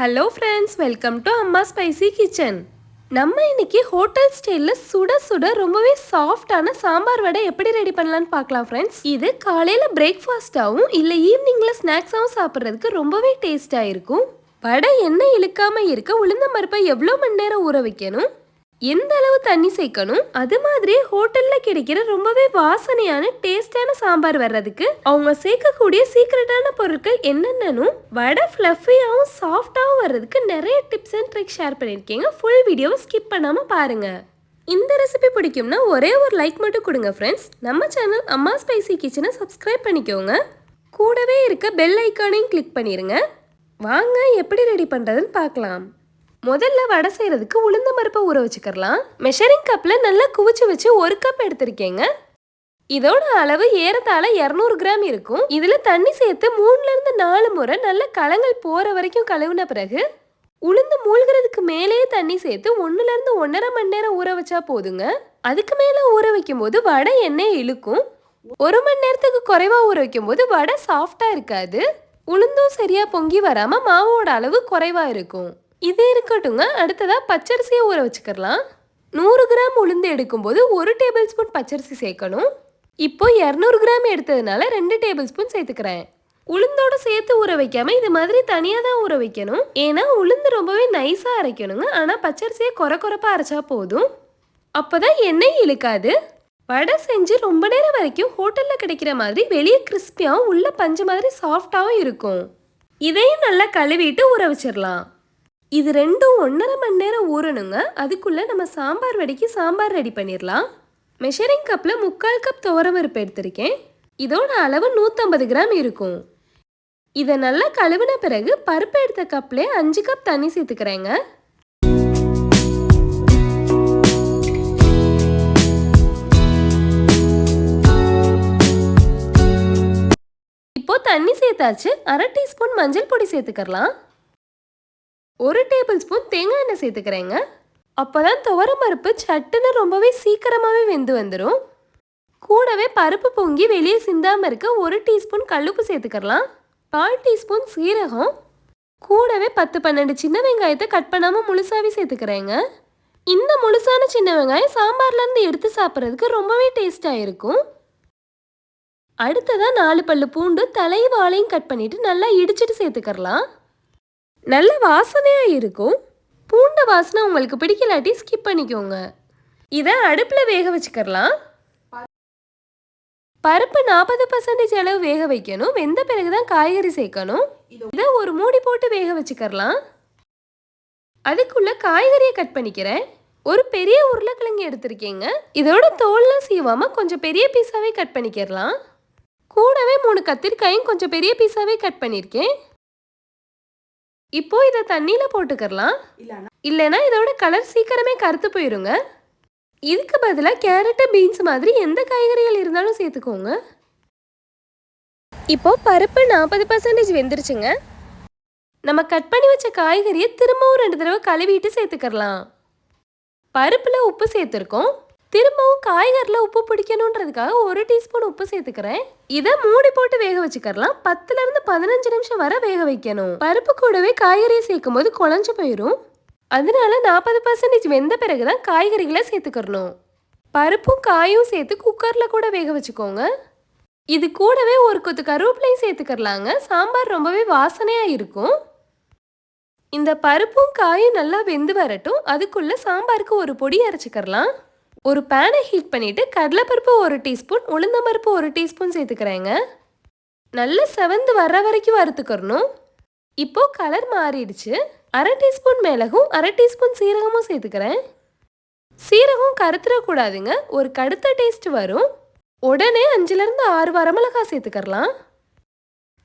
Hello friends welcome to Amma spicy kitchen நம்ம இன்னைக்கு hotel ஸ்டைலில் சுட சுட ரொம்பவே சாஃப்டான சாம்பார் வடை எப்படி ரெடி பண்ணலான்னு பார்க்கலாம் ஃப்ரெண்ட்ஸ் இது காலையில் பிரேக்ஃபாஸ்ட்டாகவும் இல்லை ஈவினிங்கில் ஸ்நாக்ஸாகவும் சாப்பிட்றதுக்கு ரொம்பவே டேஸ்ட்டாக இருக்கும். வடை எண்ணெய் இழுக்காமல் இருக்க உளுந்த மருப்பை எவ்வளோ மணி நேரம் ஊற வைக்கணும்? எந்த அளவு தண்ணி சேர்க்கணும்? அது மாதிரி ஹோட்டல்ல கிடைக்கிற ரொம்பவே வாசனையான டேஸ்டான சாம்பார் வர்றதுக்கு அவங்க சேர்க்கக்கூடிய சீக்ரெட்டான பொருட்கள் என்னென்னனும் வடை ஃப்ளஃபியாகவும் சாஃப்டாகவும் வர்றதுக்கு நிறைய டிப்ஸ் அண்ட் ட்ரிக்ஸ் ஷேர் பண்ணியிருக்கீங்க. ஃபுல் வீடியோவை ஸ்கிப் பண்ணாமல் பாருங்க. இந்த ரெசிபி பிடிக்கும்னா ஒரே ஒரு லைக் மட்டும் கொடுங்க ஃப்ரெண்ட்ஸ் நம்ம சேனல் அம்மா ஸ்பைசி கிச்சனை சப்ஸ்கிரைப் பண்ணிக்கோங்க. கூடவே இருக்க பெல் ஐக்கானையும் கிளிக் பண்ணிடுங்க வாங்க எப்படி ரெடி பண்ணுறதுன்னு பார்க்கலாம். முதல்ல வடை செய்கிறதுக்கு உளுந்த பருப்பை ஊற வச்சுக்கலாம் மெஷரிங் கப்பில் நல்லா குவிச்சு வச்சு ஒரு கப் எடுத்திருக்கேங்க. இதோட அளவு ஏறத்தாழ இரநூறு கிராம் இருக்கும். இதில் தண்ணி சேர்த்து மூணுலேருந்து நாலு முறை நல்ல கலங்கள் போகிற வரைக்கும் கழுவின பிறகு உளுந்து மூழ்கிறதுக்கு மேலேயே தண்ணி சேர்த்து ஒன்றுலேருந்து ஒன்றரை மணி நேரம் ஊற வச்சா போதுங்க. அதுக்கு மேலே ஊற வைக்கும்போது வடை எண்ணெய் இழுக்கும். ஒரு மணி நேரத்துக்கு குறைவாக ஊற வைக்கும்போது வடை சாஃப்டாக இருக்காது. உளுந்தும் சரியாக பொங்கி வராமல் மாவோட அளவு குறைவாக இருக்கும். இது இருக்கட்டுங்க அடுத்ததாக பச்சரிசியை ஊற வச்சுக்கலாம் நூறு கிராம் உளுந்து எடுக்கும்போது ஒரு டேபிள் ஸ்பூன் பச்சரிசி சேர்க்கணும். இப்போ இரநூறு கிராம் எடுத்ததுனால ரெண்டு டேபிள் ஸ்பூன் சேர்த்துக்கிறேன். உளுந்தோட சேர்த்து ஊற வைக்காம இது மாதிரி தனியாக தான் ஊற வைக்கணும். ஏன்னா உளுந்து ரொம்பவே நைஸாக அரைக்கணுங்க. ஆனால் பச்சரிசியை குறை குறைப்பாக அரைச்சா போதும். அப்போதான் எண்ணெய் இழுக்காது. வடை செஞ்சு ரொம்ப நேரம் வரைக்கும் ஹோட்டலில் கிடைக்கிற மாதிரி வெளியே கிறிஸ்பியாகவும் உள்ள பஞ்சு மாதிரி சாஃப்டாகவும் இருக்கும். இதையும் நல்லா கழுவிட்டு ஊற வச்சிடலாம் இது ரெண்டும் ஒன்றரை மணி நேரம் ஊறணுங்க. அதுக்குள்ளே நம்ம சாம்பார் வடைக்கு சாம்பார் ரெடி பண்ணிடலாம் மெஷரிங் கப்பில் முக்கால் கப் துவரம்பருப்பு எடுத்திருக்கேன். இதோட அளவு நூற்றம்பது கிராம் இருக்கும். இதை நல்லா கழுவின பிறகு பருப்பு எடுத்த கப்லே அஞ்சு கப் தண்ணி சேர்த்துக்கிறேங்க. இப்போ தண்ணி சேர்த்தாச்சு. அரை டீஸ்பூன் மஞ்சள் பொடி சேர்த்துக்கலாம் ஒரு டேபிள் ஸ்பூன் தேங்காய் எண்ணெய் சேர்த்துக்கிறேங்க. அப்போ தான் துவரம் பருப்பு சட்டுன்னு ரொம்பவே சீக்கிரமாகவே வெந்து வந்துடும் கூடவே பருப்பு பொங்கி வெளியே சிந்தாமல் இருக்க ஒரு டீஸ்பூன் கல்லுப்பு சேர்த்துக்கலாம் பால் டீஸ்பூன் சீரகம். கூடவே பத்து பன்னெண்டு சின்ன வெங்காயத்தை கட் பண்ணாமல் முழுசாகவே சேர்த்துக்கிறேங்க. இந்த முழுசான சின்ன வெங்காயம் சாம்பார்லேருந்து எடுத்து சாப்பிட்றதுக்கு ரொம்பவே டேஸ்ட்டாக இருக்கும். அடுத்ததாக நாலு பல்லு பூண்டு தலையும் வாழையும் கட் பண்ணிவிட்டு நல்லா இடிச்சிட்டு சேர்த்துக்கிறலாம். நல்ல வாசனையாக இருக்கும். பூண்ட வாசனை உங்களுக்கு பிடிக்கலாட்டி ஸ்கிப் பண்ணிக்கோங்க. இதை அடுப்பில் வேக வச்சுக்கிறலாம். பருப்பு நாற்பது பர்சன்டேஜ் அளவு வேக வைக்கணும். வெந்த பிறகு தான் காய்கறி சேர்க்கணும். இதை ஒரு மூடி போட்டு வேக வச்சுக்கிறலாம். அதுக்குள்ள காய்கறியை கட் பண்ணிக்கிறேன். ஒரு பெரிய உருளைக்கிழங்கு எடுத்திருக்கேங்க. இதோட தோல்லாம் சீவாமல் கொஞ்சம் பெரிய பீஸாவே கட் பண்ணிக்கிறலாம். கூடவே மூணு கத்திரிக்காயும் கொஞ்சம் பெரிய பீஸாவே கட் பண்ணியிருக்கேன். இப்போ இதை தண்ணியில் போட்டுக்கிறலாம். இல்லைன்னா இதோட கலர் சீக்கிரமே கருத்து போயிருங்க. இதுக்கு பதிலாக கேரட்டு பீன்ஸ் மாதிரி எந்த காய்கறிகள் இருந்தாலும் சேர்த்துக்கோங்க. இப்போ பருப்பு நாற்பது பர்சன்டேஜ் வெந்துருச்சுங்க. நம்ம கட் பண்ணி வச்ச காய்கறியை திரும்பவும் ரெண்டு தடவை கழுவிட்டு சேர்த்துக்கிறலாம். பருப்பில் உப்பு சேர்த்துருக்கோம். திரும்பவும் காய்கறியில் உப்பு பிடிக்கணுன்றதுக்காக ஒரு டீஸ்பூன் உப்பு சேர்த்துக்கிறேன். இதை மூடி போட்டு வேக வச்சுக்கலாம் பத்துல இருந்து பதினஞ்சு நிமிஷம் வர வேக வைக்கணும். பருப்பு கூடவே காய்கறியை சேர்க்கும் போது குழஞ்சு போயிடும் அதனால நாற்பது பர்சன்டேஜ் வெந்த பிறகுதான் காய்கறிகளை சேர்த்துக்கிறணும். பருப்பும் காயும் சேர்த்து குக்கரில் கூட வேக வச்சுக்கோங்க. இது கூடவே ஒரு கொத்து கருவேப்பிலையும் சேர்த்துக்கிறலாங்க. சாம்பார் ரொம்பவே வாசனையாக இருக்கும். இந்த பருப்பும் காயும் நல்லா வெந்து வரட்டும். அதுக்குள்ளே சாம்பாருக்கு ஒரு பொடி அரைச்சிக்கிறலாம். ஒரு பேனை ஹீட் பண்ணிவிட்டு கடலைப்பருப்பு ஒரு டீஸ்பூன் உளுந்தம்பருப்பு ஒரு டீஸ்பூன் சேர்த்துக்கிறேங்க. நல்லா செவந்து வர்ற வரைக்கும் வறுத்துக்கிறணும். இப்போ கலர் மாறிடுச்சு. அரை டீஸ்பூன் மிளகும் அரை டீஸ்பூன் சீரகமும் சேர்த்துக்கிறேன். சீரகம் கருத்துடக்கூடாதுங்க. ஒரு கடுத்த டேஸ்ட் வரும். உடனே அஞ்சுலேருந்து ஆறு வரமிளகாய் சேர்த்துக்கிறலாம்.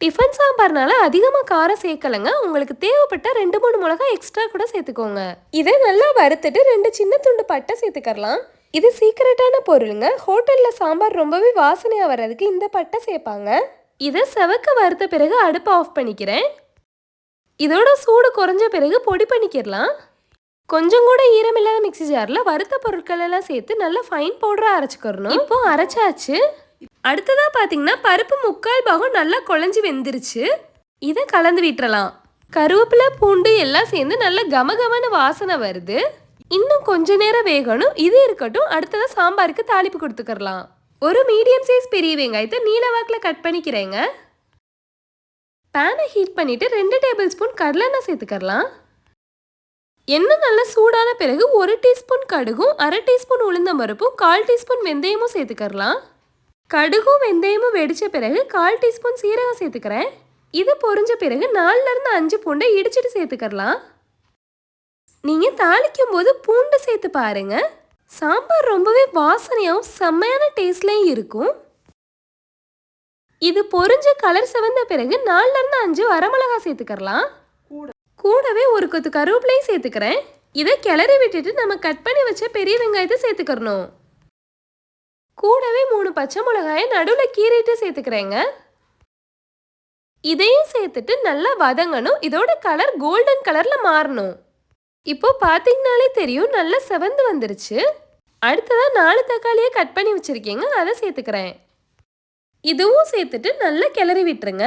டிஃபன் சாம்பார்னால அதிகமாக காரம் சேர்க்கலைங்க. உங்களுக்கு தேவைப்பட்ட ரெண்டு மூணு மிளகாய் எக்ஸ்ட்ரா கூட சேர்த்துக்கோங்க. இதை நல்லா வறுத்துட்டு ரெண்டு சின்ன துண்டு பட்டை சேர்த்துக்கரலாம் இது சீக்கிரட்டான பொருளுங்க. ஹோட்டலில் சாம்பார் ரொம்பவே வாசனையாக வர்றதுக்கு இந்த பட்டை சேர்ப்பாங்க. இதை செவக்க வறுத்த பிறகு அடுப்பை ஆஃப் பண்ணிக்கிறேன். இதோட சூடு குறைஞ்ச பிறகு பொடி பண்ணிக்கிடலாம். கொஞ்சம் கூட ஈரமில்லாத மிக்ஸி ஜாரில் வறுத்த பொருட்கள் எல்லாம் சேர்த்து நல்லா ஃபைன் பவுடராக அரைச்சிக்கிறணும். இப்போ அரைச்சாச்சு. அடுத்ததாக பார்த்தீங்கன்னா பருப்பு முக்கால் பாகம் நல்லா குழஞ்சி வெந்துருச்சு. இதை கலந்து விட்டுறலாம். கருவேப்பிலை பூண்டு எல்லாம் சேர்ந்து நல்ல கமகமான வாசனை வருது. இன்னும் கொஞ்ச நேரம் வேகணும். இது இருக்கட்டும். அடுத்ததாக சாம்பாருக்கு தாளிப்பு கொடுத்துக்கறலாம். ஒரு மீடியம் சைஸ் பெரிய வெங்காயத்தை நீல வாக்கில் கட் பண்ணிக்கிறேங்க. பேனை ஹீட் பண்ணிட்டு ரெண்டு டேபிள் ஸ்பூன் கடலெண்ணெய் சேர்த்துக்கரலாம் எண்ணெய் நல்லா சூடான பிறகு ஒரு டீஸ்பூன் கடுகும் அரை டீஸ்பூன் உளுந்தம் பருப்பும் கால் டீஸ்பூன் வெந்தயமும் சேர்த்துக்கலாம் கடுகும் வெந்தயமும் வெடிச்ச பிறகு கால் டீஸ்பூன் சீரகம் சேர்த்துக்கிறேன். இது பொரிஞ்ச பிறகு நாலுலேருந்து அஞ்சு பூண்டை இடிச்சிட்டு சேர்த்துக்கரலாம் நீங்க தாளிக்கும் போது பூண்டு சேர்த்து பாருங்க. சாம்பார் ரொம்பவே வாசனையாகவும் செம்மையான டேஸ்ட்லையும் இருக்கும். இது பொறிஞ்சு கலர் சிவந்த பிறகு நாலுல இருந்து அஞ்சு வரமிளகா சேர்த்துக்கறலாம். கூடவே ஒரு கொத்து கருவேப்பிலையும் சேர்த்துக்கிறேன். இதை கிளறி விட்டுட்டு நம்ம கட் பண்ணி வச்ச பெரிய வெங்காயத்தை சேர்த்துக்கிறணும். கூடவே மூணு பச்சை மிளகாயை நடுவில் கீறிட்டு சேர்த்துக்கிறேங்க. இதையும் சேர்த்துட்டு நல்லா வதங்கணும். இதோட கலர் கோல்டன் கலரில் மாறணும். இப்போ பார்த்தீங்கனாலே தெரியும் நல்லா செவந்து வந்துருச்சு. அடுத்ததாக நாலு தக்காளியை கட் பண்ணி வச்சுருக்கீங்க அதை சேர்த்துக்கிறேன். இதுவும் சேர்த்துட்டு நல்லா கிளறி விட்டுருங்க.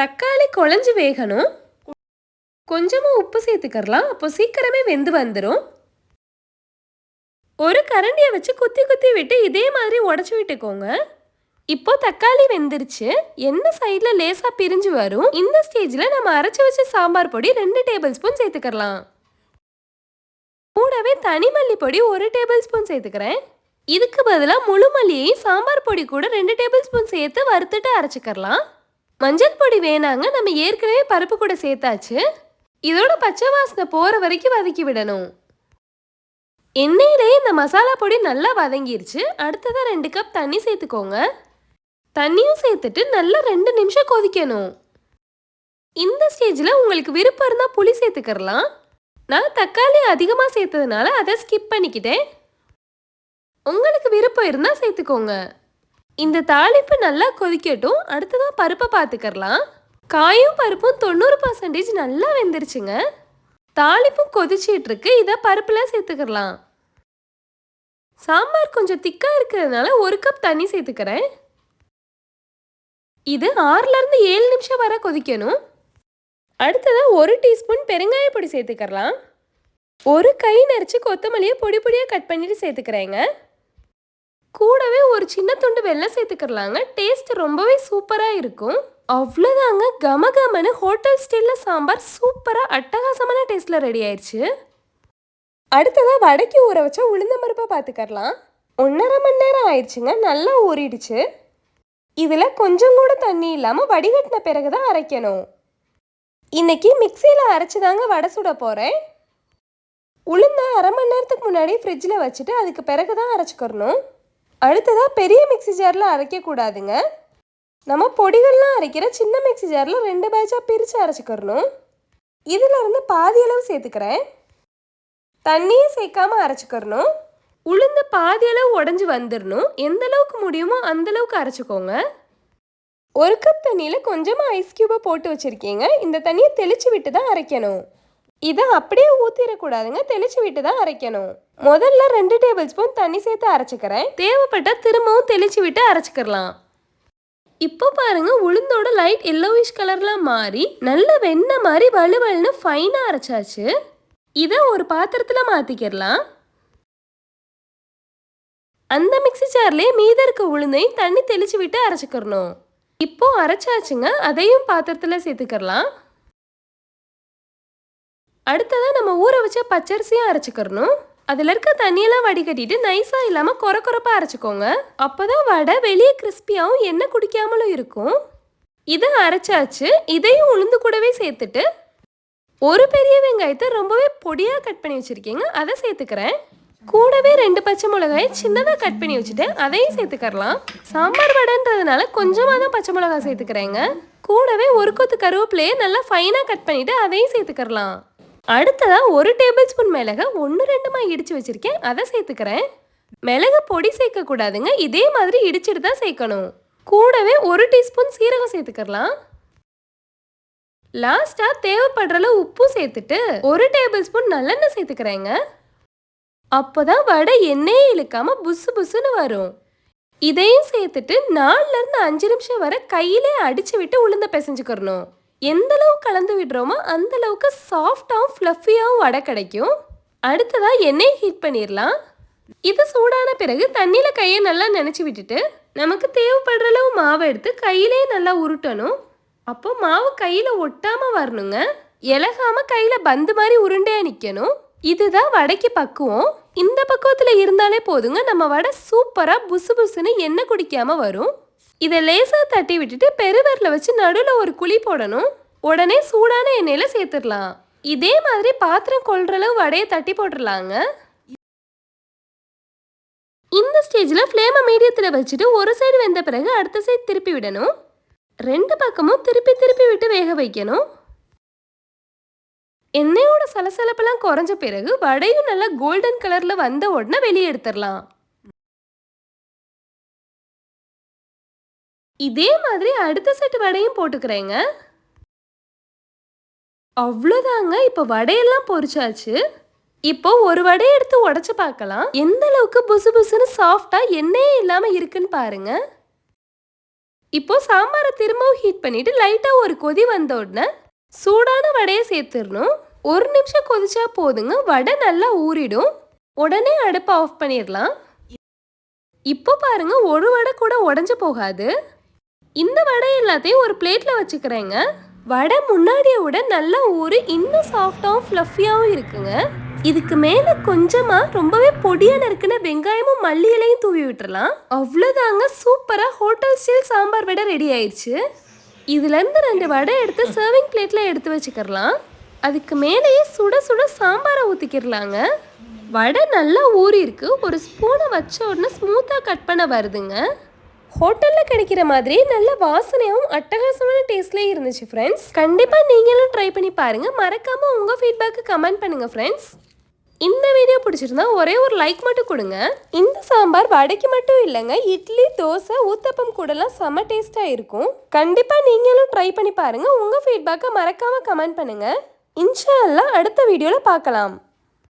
தக்காளி குழஞ்சி வேகணும். கொஞ்சமாக உப்பு சேர்த்துக்கறலாம் அப்போ சீக்கிரமே வெந்து வந்துடும் ஒரு கரண்டியை வச்சு குத்தி குத்தி விட்டு இதே மாதிரி உடச்சி விட்டுக்கோங்க. இப்போ தக்காளி வெந்துருச்சு. எந்த சைடில் லேசாக பிரிஞ்சு வரும். இந்த ஸ்டேஜில் நம்ம அரைச்சி வச்ச சாம்பார் பொடி ரெண்டு டேபிள் ஸ்பூன் சேர்த்துக்கலாம். கூடவே தனி மல்லி பொடி ஒரு டேபிள் ஸ்பூன் சேர்த்துக்கிறேன். இதுக்கு பதிலாக முழு மல்லியையும் சாம்பார் பொடி கூட ரெண்டு டேபிள் ஸ்பூன் சேர்த்து வறுத்துட்டு அரைச்சிக்கிறலாம். மஞ்சள் பொடி வேணாங்க நம்ம ஏற்கனவே பருப்பு கூட சேர்த்தாச்சு. இதோட பச்சை வாசனை போகிற வரைக்கும் வதக்கி விடணும். எண்ணெயிலேயே இந்த மசாலா பொடி நல்லா வதங்கிருச்சு. அடுத்ததாக ரெண்டு கப் தண்ணி சேர்த்துக்கோங்க. தண்ணியும் சேர்த்துட்டு நல்லா ரெண்டு நிமிஷம் கொதிக்கணும். இந்த ஸ்டேஜில் உங்களுக்கு விருப்பம் இருந்தால் புளி சேர்த்துக்கிறலாம். நான் தக்காளி அதிகமாக சேர்த்ததுனால அதை ஸ்கிப் பண்ணிக்கிட்டேன். உங்களுக்கு விருப்பம் இருந்தால் சேர்த்துக்கோங்க. இந்த தாளிப்பு நல்லா கொதிக்கட்டும். அடுத்ததாக பருப்பை பார்த்துக்கறலாம். காயும் பருப்பும் தொண்ணூறு பர்சன்டேஜ் நல்லா வெந்துருச்சுங்க. தாளிப்பும் கொதிச்சிட்டு இருக்கு. இதை பருப்புலாம் சேர்த்துக்கிறலாம். சாம்பார் கொஞ்சம் திக்காக இருக்கிறதுனால ஒரு கப் தண்ணி சேர்த்துக்கிறேன். இது ஆறுலேருந்து ஏழு நிமிஷம் வர கொதிக்கணும். அடுத்ததாக ஒரு டீஸ்பூன் பெருங்காய பொடி சேர்த்துக்கலாம் ஒரு கை நரைச்சி கொத்தமல்லியை பொடி பொடியாக கட் பண்ணிட்டு சேர்த்துக்கிறேங்க. கூடவே ஒரு சின்ன துண்டு வெள்ளம் சேர்த்துக்கிறலாங்க. டேஸ்ட் ரொம்பவே சூப்பராக இருக்கும். அவ்வளோதாங்க கம கமன்னு ஹோட்டல் ஸ்டைலில் சாம்பார் சூப்பராக அட்டகாசமான டேஸ்ட்டில் ரெடி ஆயிடுச்சு அடுத்ததாக வடக்கி ஊற வச்சா உளுந்த பருப்பை பார்த்துக்கறலாம். ஒன்றரை மணி நேரம் ஆயிடுச்சுங்க நல்லா ஊறிடுச்சு. இதில் கொஞ்சம் கூட தண்ணி இல்லாமல் வடிகட்டின பிறகு தான் அரைக்கணும். இன்னைக்கு மிக்சியில் அரைச்சி தாங்க வடை சுட போகிறேன் உளுந்த அரை மணி நேரத்துக்கு முன்னாடி ஃப்ரிட்ஜில் வச்சுட்டு அதுக்கு பிறகு தான் அரைச்சிக்கிறணும். அடுத்ததாக பெரிய மிக்ஸி ஜாரில் அரைக்கக்கூடாதுங்க நம்ம பொடிகள்லாம் அரைக்கிற சின்ன மிக்ஸி ஜாரில் ரெண்டு பேட்சாக பிரித்து அரைச்சிக்கிறணும். இதில் இருந்து பாதி அளவு சேர்த்துக்கிறேன். தண்ணியும் சேர்க்காம அரைச்சிக்கிறணும். உளுந்து பாதி அளவு உடஞ்சி வந்துடணும் எந்த அளவுக்கு முடியுமோ அந்த அளவுக்கு அரைச்சிக்கோங்க. ஒரு கப் தண்ணியில் கொஞ்சமாக ஐஸ் க்யூபை போட்டு வச்சுருக்கீங்க. இந்த தண்ணியை தெளித்து விட்டு தான் அரைக்கணும். இதை அப்படியே ஊற்றிடக்கூடாதுங்க தெளித்து விட்டு தான் அரைக்கணும். முதல்ல ரெண்டு டேபிள் ஸ்பூன் தண்ணி சேர்த்து அரைச்சிக்கிறேன். தேவைப்பட்டால் திரும்பவும் தெளித்து விட்டு அரைச்சிக்கிறலாம். இப்போ பாருங்க உளுந்தோட லைட் எல்லோவிஷ் கலர்லாம் மாறி நல்ல வெண்ணெய் மாதிரி வலுவலுன்னு ஃபைனாக அரைச்சாச்சு. இதை ஒரு பாத்திரத்தில் மாற்றிக்கிடலாம் அந்த மிக்ஸி ஜார்லேயே மீத இருக்க உளுந்தையும் தண்ணி தெளிச்சு விட்டு அரைச்சிக்கிறணும். இப்போ அரைச்சாச்சுங்க அதையும் பாத்திரத்தில் சேர்த்துக்கிறலாம். அடுத்ததாக நம்ம ஊற வச்ச பச்சரிசியும் அரைச்சிக்கிறணும். அதில் இருக்க தண்ணியெல்லாம் வடிகட்டிட்டு நைஸாக இல்லாமல் கொர கொரப்பாக அரைச்சிக்கோங்க. அப்போ தான் வடை வெளியே கிறிஸ்பியாகவும் எண்ணெய் குடிக்காமலும் இருக்கும். இதை அரைச்சாச்சு இதையும் உளுந்து கூடவே சேர்த்துட்டு ஒரு பெரிய வெங்காயத்தை ரொம்பவே பொடியாக கட் பண்ணி வச்சுருக்கீங்க அதை சேர்த்துக்கிறேன். கூடவே ரெண்டு பச்சை மிளகாயை சின்னதாக கட் பண்ணி வச்சுட்டு அதையும் சேர்த்துக்கறலாம். சாம்பார் வடைன்றதுனால கொஞ்சமாக தான் பச்சை மிளகாய் சேர்த்துக்கிறேங்க. கூடவே ஒரு கொத்து கருவேப்பிலையை நல்லா ஃபைனாக கட் பண்ணிவிட்டு அதையும் சேர்த்துக்கறலாம். அடுத்ததாக ஒரு டேபிள் ஸ்பூன் மிளகை ஒன்று ரெண்டுமாக இடித்து வச்சுருக்கேன். அதை சேர்த்துக்கிறேன். மிளகு பொடி சேர்க்கக்கூடாதுங்க இதே மாதிரி இடிச்சிட்டு தான் சேர்க்கணும். கூடவே ஒரு டீஸ்பூன் சீரகம் சேர்த்துக்கறலாம். லாஸ்ட்டாக தேவைப்படுற அளவு உப்பும் சேர்த்துட்டு ஒரு டேபிள் ஸ்பூன் நல்லெண்ணெய் சேர்த்துக்கிறேங்க. அப்போதான் வடை எண்ணெயே இழுக்காம புசு புசுன்னு வரும். இதையும் சேர்த்துட்டு நாலுல இருந்து அஞ்சு நிமிஷம் வரை கையிலே அடிச்சு விட்டு உளுந்த பிசைஞ்சுக்கிறணும். எந்த அளவு கலந்து விடுறோமோ அந்த அளவுக்கு சாஃப்டாகவும் ஃப்ளஃபியாகவும் வடை கிடைக்கும். அடுத்ததா எண்ணெயை ஹீட் பண்ணிடலாம் இது சூடான பிறகு தண்ணியில் கையை நல்லா நினச்சி விட்டுட்டு நமக்கு தேவைப்படுற அளவு மாவை எடுத்து கையிலே நல்லா உருட்டணும். அப்போ மாவு கையில் ஒட்டாமல் வரணுங்க. இலகாமல் கையில் பந்து மாதிரி உருண்டையாக நிற்கணும் இதுதான் வடைக்கு பக்குவம். இந்த பக்குவத்தில் இருந்தாலே போதுங்க நம்ம வடை சூப்பராக புசு புசுன்னு எண்ணெய் குடிக்காம வரும். இதை லேசாக தட்டி விட்டுட்டு பெருவரில் வச்சு நடுவில் ஒரு குழி போடணும். உடனே சூடான எண்ணெயில் சேர்த்துடலாம். இதே மாதிரி பாத்திரம் கொள்ற அளவு வடையை தட்டி போட்டுடலாங்க. இந்த ஸ்டேஜில் ஃப்ளேமை மீடியத்தில் வச்சுட்டு ஒரு சைடு வெந்த பிறகு அடுத்த சைடு திருப்பி விடணும். ரெண்டு பக்கமும் திருப்பி திருப்பி விட்டு வேக வைக்கணும். எண்ணெயோட சலசலப்பெல்லாம் குறைஞ்ச பிறகு வடையும் நல்லா கோல்டன் கலரில் வந்த உடனே வெளியே எடுத்துடலாம். இதே மாதிரி அடுத்த செட் வடையும் போட்டுக்கிறேங்க. அவ்வளோதாங்க இப்போ வடையெல்லாம் பொறிச்சாச்சு இப்போ ஒரு வடையை எடுத்து உடச்சி பார்க்கலாம். எந்த அளவுக்கு புசு புசுன்னு சாஃப்டாக எண்ணெயே இல்லாமல் இருக்குன்னு பாருங்க. இப்போ சாம்பாரை திரும்பவும் ஹீட் பண்ணிட்டு லைட்டாக ஒரு கொதி வந்த உடனே சூடான வடையை சேர்த்துடணும். ஒரு நிமிஷம் கொதிச்சா போதுங்க. வடை நல்லா ஊறிடும். உடனே அடுப்பை ஆஃப் பண்ணிடலாம். இப்போ பாருங்க ஒரு வடை கூட உடஞ்சு போகாது. இந்த வடை எல்லாத்தையும் ஒரு பிளேட்ல வச்சுக்கிறேங்க. வடை முன்னாடியை விட நல்லா ஊறி இன்னும் சாஃப்டாகவும் ஃப்ளஃபியாகவும் இருக்குங்க. இதுக்கு மேலே கொஞ்சமாக ரொம்பவே பொடியாக நறுக்கின வெங்காயமும் மல்லி இலையும் தூவி விட்டுறலாம். அவ்வளோதாங்க சூப்பராக hotel style sambar vada ready ஆயிடுச்சு இதுலேருந்து ரெண்டு வடை எடுத்து சர்விங் பிளேட்டில் எடுத்து வச்சுக்கிறலாம். அதுக்கு மேலேயே சுட சுட சாம்பாரை ஊற்றிக்கிறலாங்க வடை நல்லா ஊறி இருக்கு ஒரு ஸ்பூனை வச்ச உடனே ஸ்மூத்தாக கட் பண்ண வருதுங்க. ஹோட்டலில் கிடைக்கிற மாதிரி நல்ல வாசனையாகவும் அட்டகாசமான டேஸ்ட்லேயே இருந்துச்சு ஃப்ரெண்ட்ஸ் கண்டிப்பாக நீங்களும் ட்ரை பண்ணி பாருங்கள் மறக்காமல் உங்கள் ஃபீட்பேக்கு கமெண்ட் பண்ணுங்கள் ஃப்ரெண்ட்ஸ் இந்த வீடியோ பிடிச்சிருந்தா ஒரே ஒரு லைக் மட்டும் கொடுங்க. இந்த சாம்பார் வடைக்கு மட்டும் இல்லைங்க இட்லி தோசை ஊத்தப்பம் கூடலாம் செம்ம டேஸ்ட்டாக இருக்கும். கண்டிப்பாக நீங்களும் ட்ரை பண்ணி பாருங்கள் உங்கள் ஃபீட்பேக்கை மறக்காமல் கமெண்ட் பண்ணுங்கள் இன்ஷா அடுத்த வீடியோவில் பார்க்கலாம்.